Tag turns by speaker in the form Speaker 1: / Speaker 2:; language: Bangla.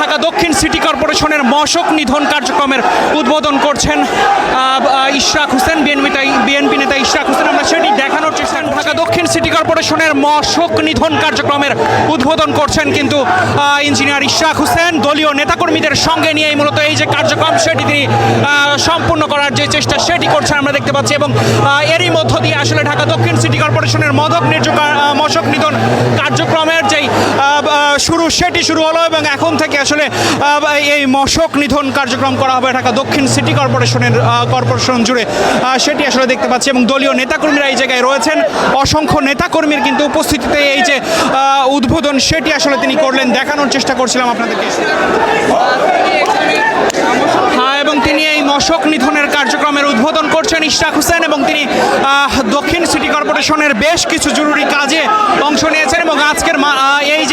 Speaker 1: ঢাকা দক্ষিণ সিটি কর্পোরেশনের মশক নিধন কার্যক্রমের উদ্বোধন করছেন ইশরাক হোসেন বিএনপি বিএনপি নেতা ইশরাক হোসেন। আমরা সেটি দেখানোর চেষ্টা ঢাকা দক্ষিণ সিটি কর্পোরেশনের মশক নিধন কার্যক্রমের উদ্বোধন করছেন কিন্তু ইঞ্জিনিয়ার ইশরাক হোসেন দলীয় নেতাকর্মীদের সঙ্গে নিয়ে মূলত এই যে কার্যক্রম সেটি তিনি সম্পূর্ণ করার যে চেষ্টা সেটি করছেন আমরা দেখতে পাচ্ছি এবং এরই মধ্য দিয়ে আসলে ঢাকা দক্ষিণ সিটি কর্পোরেশনের মদক নির্য মশক নিধন আহ, শুরু, সেটি শুরু হলো এবং এখন থেকে আসলে এই মশক নিধন কার্যক্রম করা হবে ঢাকা দক্ষিণ সিটি কর্পোরেশনের কর্পোরেশন জুড়ে। সেটি আসলে দেখতে পাচ্ছি এবং দলীয় নেতাকর্মীরা এই জায়গায় রয়েছেন। অসংখ্য নেতাকর্মীর কিন্তু উপস্থিতিতে এই যে উদ্বোধন, সেটি আসলে তিনি করলেন। দেখানোর চেষ্টা করছিলাম আপনাদেরকে। হ্যাঁ এবং তিনি এই মশক নিধনের কার্যক্রমের উদ্বোধন করছেন ইশরাক হোসেন এবং তিনি দক্ষিণ সিটি কর্পোরেশনের বেশ কিছু জরুরি কাজে অংশ নিয়েছেন এবং আজকের এই